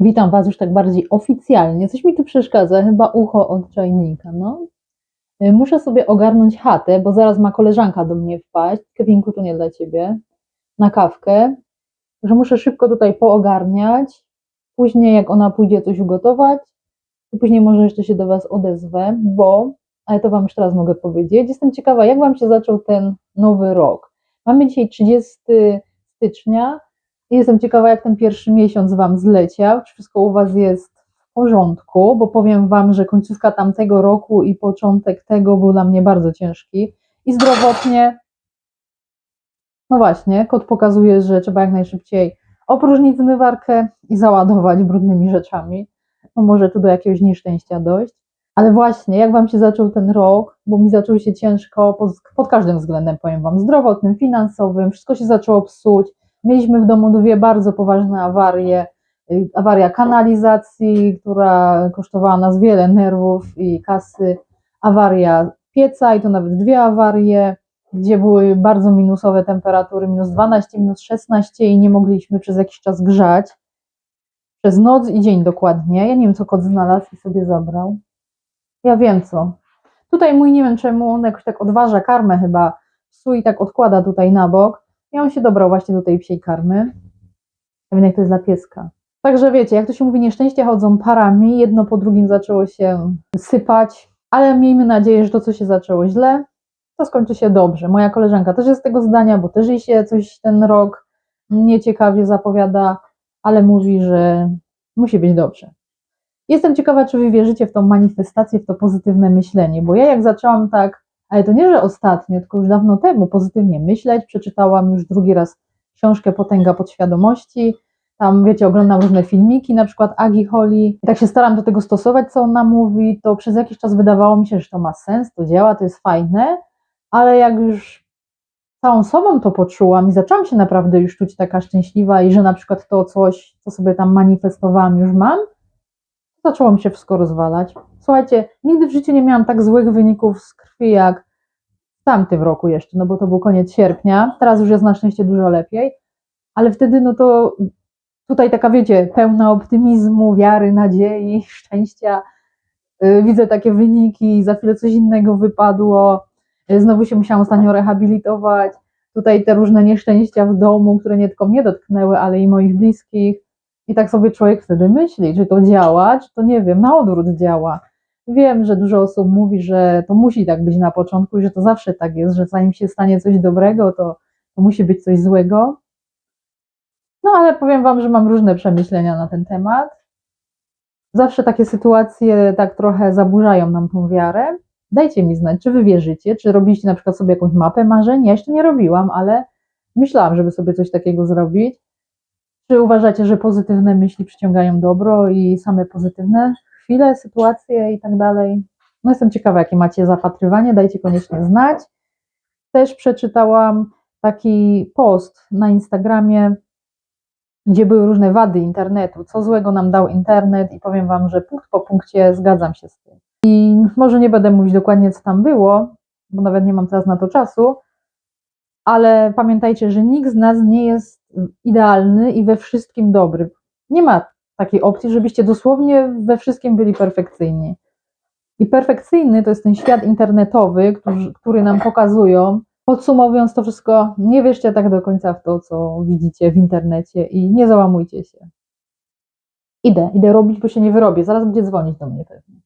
Witam Was już tak bardziej oficjalnie. Coś mi tu przeszkadza, chyba ucho od czajnika. No. Y, Muszę sobie ogarnąć chatę, bo zaraz ma koleżanka do mnie wpaść. Kewinku, to nie dla Ciebie. Na kawkę. Że muszę szybko tutaj poogarniać. Później, jak ona pójdzie coś ugotować, to później może jeszcze się do Was odezwę, bo, ale to Wam już teraz mogę powiedzieć, jestem ciekawa, jak Wam się zaczął ten nowy rok. Mamy dzisiaj 30 stycznia i jestem ciekawa, jak ten pierwszy miesiąc Wam zleciał, czy wszystko u Was jest w porządku, bo powiem Wam, że końcówka tamtego roku i początek tego był dla mnie bardzo ciężki i zdrowotnie. No właśnie, kod pokazuje, że trzeba jak najszybciej opróżnić zmywarkę i załadować brudnymi rzeczami. No może tu do jakiegoś nieszczęścia dojść. Ale właśnie, jak Wam się zaczął ten rok, bo mi zaczął się ciężko pod, pod każdym względem, powiem Wam, zdrowotnym, finansowym, wszystko się zaczęło psuć. Mieliśmy w domu dwie bardzo poważne awarie. Y, Awaria kanalizacji, która kosztowała nas wiele nerwów i kasy. Awaria pieca i to nawet dwie awarie, gdzie były bardzo minusowe temperatury, minus 12, minus 16 i nie mogliśmy przez jakiś czas grzać. Przez noc i dzień dokładnie. Ja nie wiem, co kot znalazł i sobie zabrał. Ja wiem co. Tutaj mój nie wiem czemu, on jakoś tak odważa karmę chyba psu i tak odkłada tutaj na bok. I on się dobrał właśnie do tej psiej karmy. Ja wiem, jak to jest dla pieska. Także wiecie, jak to się mówi, nieszczęścia chodzą parami, jedno po drugim zaczęło się sypać, ale miejmy nadzieję, że to, co się zaczęło źle, to skończy się dobrze. Moja koleżanka też jest tego zdania, bo też jej się coś ten rok nieciekawie zapowiada, ale mówi, że musi być dobrze. Jestem ciekawa, czy wy wierzycie w tą manifestację, w to pozytywne myślenie, bo ja jak zaczęłam tak, ale to nie, że ostatnio, tylko już dawno temu pozytywnie myśleć, przeczytałam już drugi raz książkę Potęga Podświadomości, tam wiecie, oglądam różne filmiki, na przykład Agi Holly, i tak się staram do tego stosować, co ona mówi, to przez jakiś czas wydawało mi się, że to ma sens, to działa, to jest fajne, ale jak już całą sobą to poczułam i zaczęłam się naprawdę już czuć taka szczęśliwa i że na przykład to coś, co sobie tam manifestowałam, już mam, zaczęło mi się wszystko rozwalać. Słuchajcie, nigdy w życiu nie miałam tak złych wyników z krwi jak w tamtym roku jeszcze, no bo to był koniec sierpnia. Teraz już jest na szczęście dużo lepiej, ale wtedy no to tutaj taka wiecie, pełna optymizmu, wiary, nadziei, szczęścia. Yy, Widzę takie wyniki, za chwilę coś innego wypadło. Yy, Znowu się musiałam ostatnio rehabilitować. Tutaj te różne nieszczęścia w domu, które nie tylko mnie dotknęły, ale i moich bliskich. I tak sobie człowiek wtedy myśli, czy to działa, czy to nie wiem, na odwrót działa. Wiem, że dużo osób mówi, że to musi tak być na początku że to zawsze tak jest, że zanim się stanie coś dobrego, to, to musi być coś złego. No ale powiem Wam, że mam różne przemyślenia na ten temat. Zawsze takie sytuacje tak trochę zaburzają nam tą wiarę. Dajcie mi znać, czy Wy wierzycie, czy robiliście na przykład sobie jakąś mapę marzeń. Ja jeszcze nie robiłam, ale myślałam, żeby sobie coś takiego zrobić. Czy uważacie, że pozytywne myśli przyciągają dobro i same pozytywne chwile, sytuacje i tak dalej? No jestem ciekawa, jakie macie zapatrywanie, dajcie koniecznie znać. Też przeczytałam taki post na Instagramie, gdzie były różne wady internetu, co złego nam dał internet i powiem Wam, że punkt po punkcie zgadzam się z tym. I może nie będę mówić dokładnie, co tam było, bo nawet nie mam teraz na to czasu, ale pamiętajcie, że nikt z nas nie jest idealny i we wszystkim dobry. Nie ma takiej opcji, żebyście dosłownie we wszystkim byli perfekcyjni. I perfekcyjny to jest ten świat internetowy, który, który nam pokazują. Podsumowując to wszystko, nie wierzcie tak do końca w to, co widzicie w internecie i nie załamujcie się. Idę, idę robić, bo się nie wyrobię. Zaraz będzie dzwonić do mnie pewnie.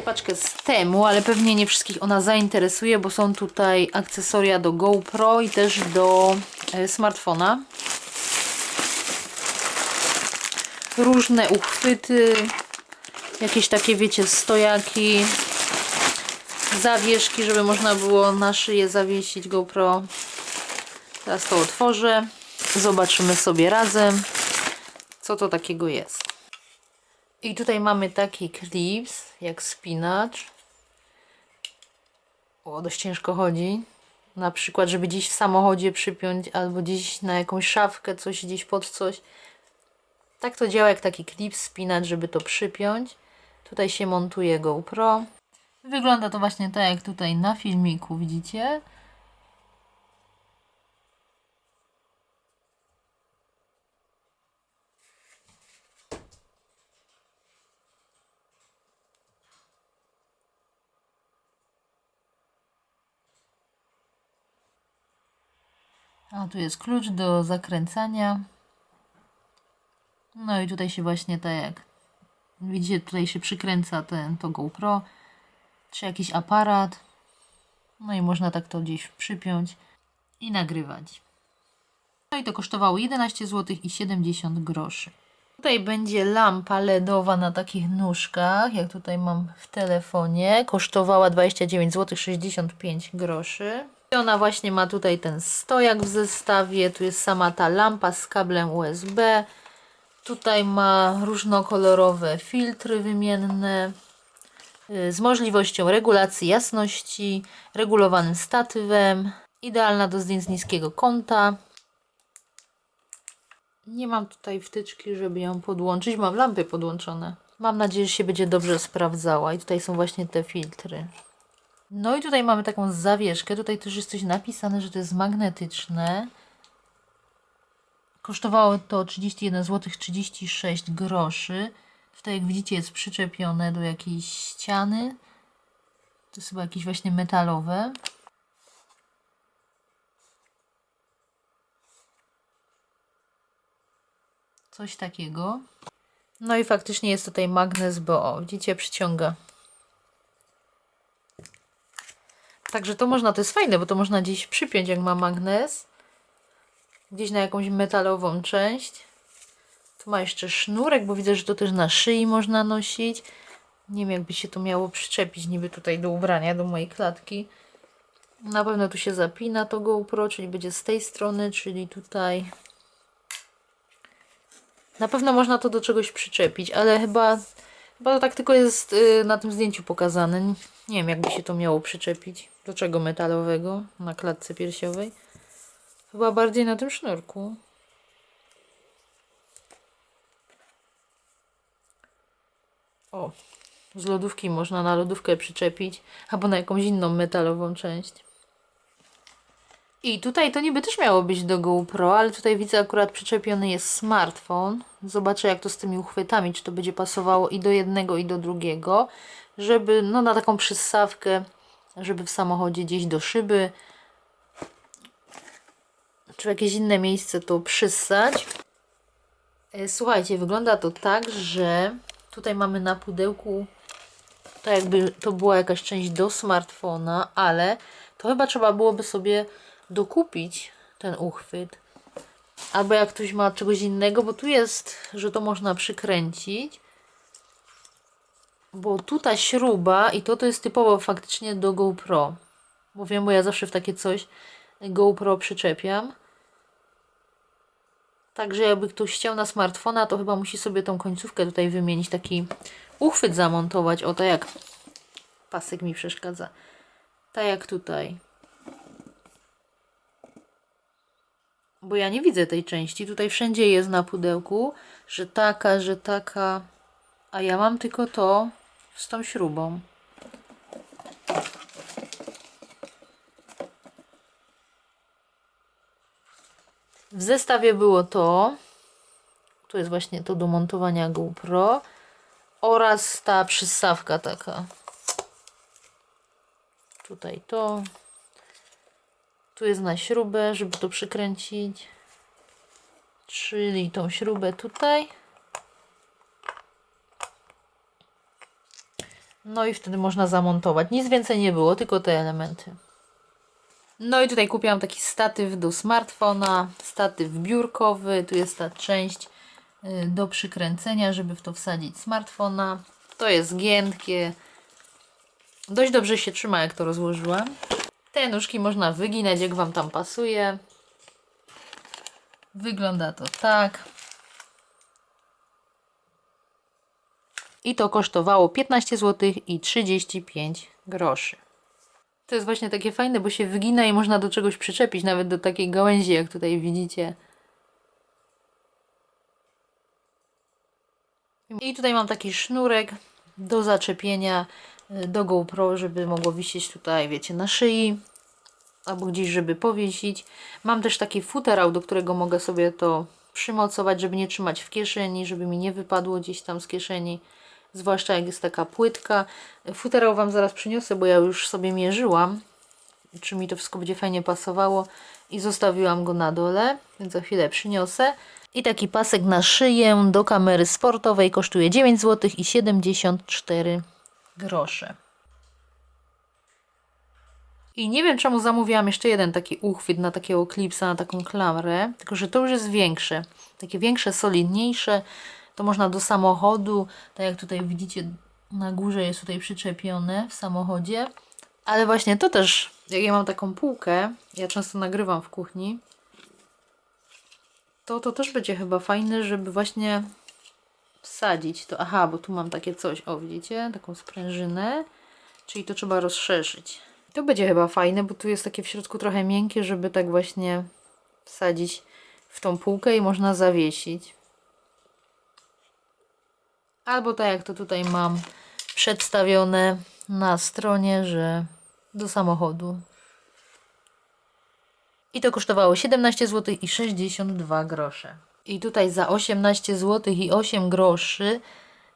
Tutaj paczkę z temu, ale pewnie nie wszystkich ona zainteresuje, bo są tutaj akcesoria do GoPro i też do e, smartfona. Różne uchwyty, jakieś takie, wiecie, stojaki, zawieszki, żeby można było na szyję zawiesić GoPro. Teraz to otworzę. Zobaczymy sobie razem, co to takiego jest. I tutaj mamy taki clips, jak spinacz. O, dość ciężko chodzi. Na przykład, żeby gdzieś w samochodzie przypiąć, albo gdzieś na jakąś szafkę, coś gdzieś pod coś. Tak to działa jak taki clip, spinacz, żeby to przypiąć. Tutaj się montuje GoPro. Wygląda to właśnie tak jak tutaj na filmiku, widzicie? A tu jest klucz do zakręcania. No i tutaj się właśnie tak jak widzicie, tutaj się przykręca ten to GoPro czy jakiś aparat. No i można tak to gdzieś przypiąć i nagrywać. No i to kosztowało 11 zł i 70 groszy. Tutaj będzie lampa LEDowa na takich nóżkach, jak tutaj mam w telefonie. Kosztowała 29 zł 65 groszy. Ona właśnie ma tutaj ten stojak w zestawie. Tu jest sama ta lampa z kablem USB. Tutaj ma różnokolorowe filtry wymienne y, z możliwością regulacji jasności, regulowanym statywem, idealna do zdjęć z niskiego kąta. Nie mam tutaj wtyczki, żeby ją podłączyć. Mam lampy podłączone. Mam nadzieję, że się będzie dobrze sprawdzała. I tutaj są właśnie te filtry. No i tutaj mamy taką zawieszkę. Tutaj też jest coś napisane, że to jest magnetyczne. Kosztowało to 31 zł 36 groszy. Tutaj jak widzicie jest przyczepione do jakiejś ściany. To jest chyba jakieś właśnie metalowe. Coś takiego. No i faktycznie jest tutaj magnes, bo o, widzicie, przyciąga. Także to można, to jest fajne, bo to można gdzieś przypiąć, jak ma magnes. Gdzieś na jakąś metalową część. Tu ma jeszcze sznurek, bo widzę, że to też na szyi można nosić. Nie wiem, jakby się to miało przyczepić niby tutaj do ubrania, do mojej klatki. Na pewno tu się zapina to GoPro, czyli będzie z tej strony, czyli tutaj. Na pewno można to do czegoś przyczepić, ale chyba, chyba to tak tylko jest y, na tym zdjęciu pokazane. Nie wiem, jakby się to miało przyczepić. Do czego metalowego na klatce piersiowej. Chyba bardziej na tym sznurku. O, z lodówki można na lodówkę przyczepić, albo na jakąś inną metalową część. I tutaj to niby też miało być do GoPro, ale tutaj widzę akurat przyczepiony jest smartfon. Zobaczę jak to z tymi uchwytami, czy to będzie pasowało i do jednego i do drugiego, żeby no na taką przystawkę, żeby w samochodzie gdzieś do szyby, czy jakieś inne miejsce to przyssać. E, Słuchajcie, wygląda to tak, że tutaj mamy na pudełku tak jakby to była jakaś część do smartfona, ale to chyba trzeba byłoby sobie dokupić ten uchwyt. Albo jak ktoś ma czegoś innego, bo tu jest, że to można przykręcić. Bo tu ta śruba i to to jest typowo faktycznie do GoPro. Bo wiem, bo ja zawsze w takie coś GoPro przyczepiam. Także jakby ktoś chciał na smartfona, to chyba musi sobie tą końcówkę tutaj wymienić, taki uchwyt zamontować. O, tak jak pasek mi przeszkadza. Tak jak tutaj. Bo ja nie widzę tej części. Tutaj wszędzie jest na pudełku, że taka, że taka. A ja mam tylko to z tą śrubą. W zestawie było to. Tu jest właśnie to do montowania GoPro. Oraz ta przystawka taka. Tutaj to. Tu jest na śrubę, żeby to przykręcić. Czyli tą śrubę tutaj. No i wtedy można zamontować. Nic więcej nie było, tylko te elementy. No i tutaj kupiłam taki statyw do smartfona, statyw biurkowy. Tu jest ta część y, do przykręcenia, żeby w to wsadzić smartfona. To jest giętkie. Dość dobrze się trzyma, jak to rozłożyłam. Te nóżki można wyginać, jak Wam tam pasuje. Wygląda to tak. I to kosztowało 15 zł i 35 groszy. To jest właśnie takie fajne, bo się wygina i można do czegoś przyczepić, nawet do takiej gałęzi, jak tutaj widzicie. I tutaj mam taki sznurek do zaczepienia y, do GoPro, żeby mogło wisieć tutaj, wiecie, na szyi albo gdzieś, żeby powiesić. Mam też taki futerał, do którego mogę sobie to przymocować, żeby nie trzymać w kieszeni, żeby mi nie wypadło gdzieś tam z kieszeni. Zwłaszcza jak jest taka płytka. Futerał Wam zaraz przyniosę, bo ja już sobie mierzyłam, czy mi to wszystko będzie fajnie pasowało i zostawiłam go na dole, więc za chwilę przyniosę. I taki pasek na szyję do kamery sportowej kosztuje 9 zł i 74 grosze. I nie wiem czemu zamówiłam jeszcze jeden taki uchwyt na takiego klipsa, na taką klamrę, tylko że to już jest większe. Takie większe, solidniejsze. To można do samochodu, tak jak tutaj widzicie na górze jest tutaj przyczepione w samochodzie. Ale właśnie to też, jak ja mam taką półkę, ja często nagrywam w kuchni, to to też będzie chyba fajne, żeby właśnie wsadzić to. Aha, bo tu mam takie coś, o widzicie, taką sprężynę, czyli to trzeba rozszerzyć. To będzie chyba fajne, bo tu jest takie w środku trochę miękkie, żeby tak właśnie wsadzić w tą półkę i można zawiesić. Albo tak jak to tutaj mam przedstawione na stronie, że do samochodu. I to kosztowało 17 zł i 62 grosze. I tutaj za 18 zł i 8 groszy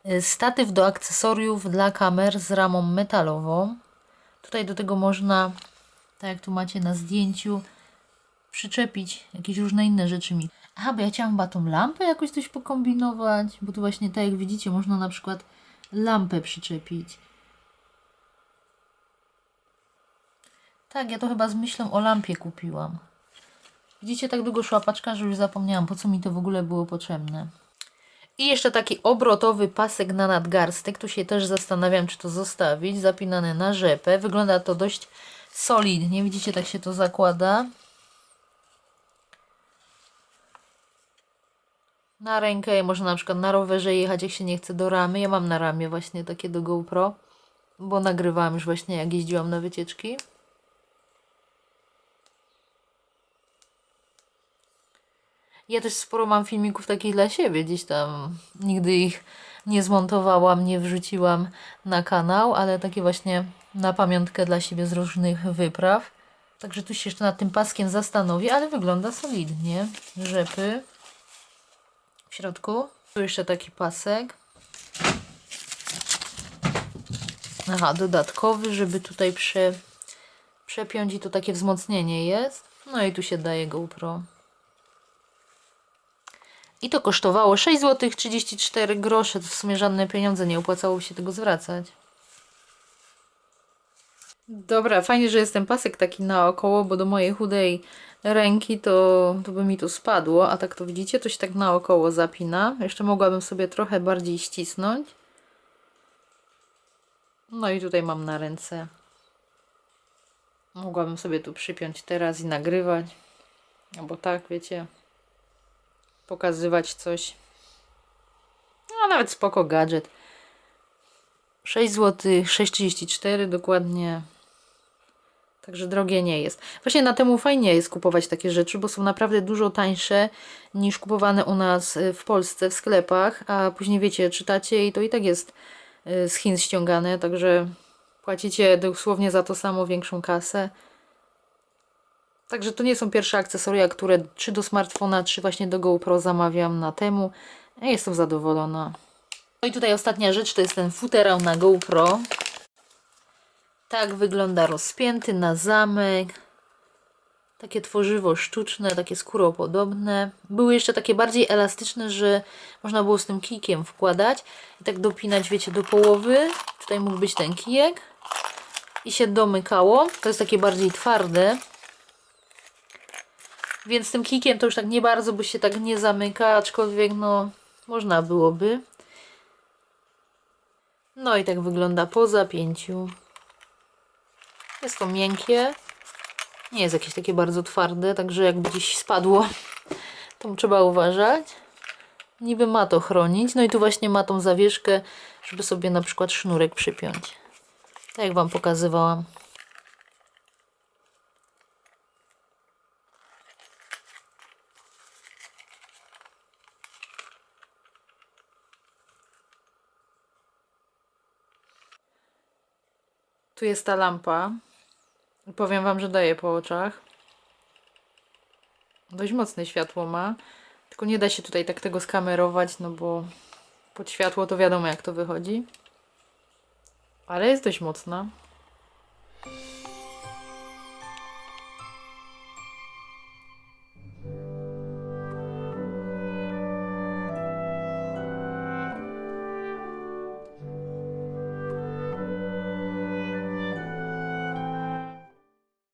y, statyw do akcesoriów dla kamer z ramą metalową. Tutaj do tego można, tak jak tu macie na zdjęciu, przyczepić jakieś różne inne rzeczy Aha, bo ja chciałam chyba tą lampę jakoś coś pokombinować, bo tu właśnie tak jak widzicie można na przykład lampę przyczepić. Tak, ja to chyba z myślą o lampie kupiłam. Widzicie, tak długo szła paczka, że już zapomniałam, po co mi to w ogóle było potrzebne. I jeszcze taki obrotowy pasek na nadgarstek. Tu się też zastanawiam, czy to zostawić. Zapinany na rzepę. Wygląda to dość solidnie. Widzicie, tak się to zakłada. Na rękę, można na przykład na rowerze jechać, jak się nie chce do ramy. Ja mam na ramię właśnie takie do GoPro, bo nagrywałam już właśnie, jak jeździłam na wycieczki. Ja też sporo mam filmików takich dla siebie, gdzieś tam nigdy ich nie zmontowałam, nie wrzuciłam na kanał, ale takie właśnie na pamiątkę dla siebie z różnych wypraw. Także tu się jeszcze nad tym paskiem zastanowię, ale wygląda solidnie. Rzepy w środku. Tu jeszcze taki pasek. Aha, dodatkowy, żeby tutaj prze, przepiąć i to takie wzmocnienie jest. No i tu się daje GoPro. I to kosztowało 6 zł 34 grosze. To w sumie żadne pieniądze, nie opłacało się tego zwracać. Dobra, fajnie, że jest ten pasek taki naokoło, bo do mojej chudej ręki to, to by mi tu spadło, a tak to widzicie, to się tak naokoło zapina. Jeszcze mogłabym sobie trochę bardziej ścisnąć. No i tutaj mam na ręce. Mogłabym sobie tu przypiąć teraz i nagrywać. Albo tak, wiecie, pokazywać coś. No nawet spoko gadżet. 6 zł, 6,34 dokładnie. Także drogie nie jest. Właśnie na temu fajnie jest kupować takie rzeczy, bo są naprawdę dużo tańsze niż kupowane u nas y, w Polsce w sklepach, a później wiecie, czytacie i to i tak jest y, z Chin ściągane, także płacicie dosłownie za to samo większą kasę. Także to nie są pierwsze akcesoria, które czy do smartfona, czy właśnie do GoPro zamawiam na temu. Jestem zadowolona. No i tutaj ostatnia rzecz to jest ten futerał na GoPro. Tak wygląda rozpięty na zamek. Takie tworzywo sztuczne, takie skóropodobne. Były jeszcze takie bardziej elastyczne, że można było z tym kijkiem wkładać i tak dopinać, wiecie, do połowy. Tutaj mógł być ten kijek i się domykało. To jest takie bardziej twarde. Więc tym kijkiem to już tak nie bardzo, bo się tak nie zamyka, aczkolwiek no można byłoby. No i tak wygląda po zapięciu. Jest to miękkie. Nie jest jakieś takie bardzo twarde, także jakby gdzieś spadło, to trzeba uważać. Niby ma to chronić. No i tu właśnie ma tą zawieszkę, żeby sobie na przykład sznurek przypiąć. Tak jak Wam pokazywałam. Tu jest ta lampa. Powiem Wam, że daje po oczach. Dość mocne światło ma. Tylko nie da się tutaj tak tego skamerować, no bo pod światło to wiadomo jak to wychodzi. Ale jest dość mocna.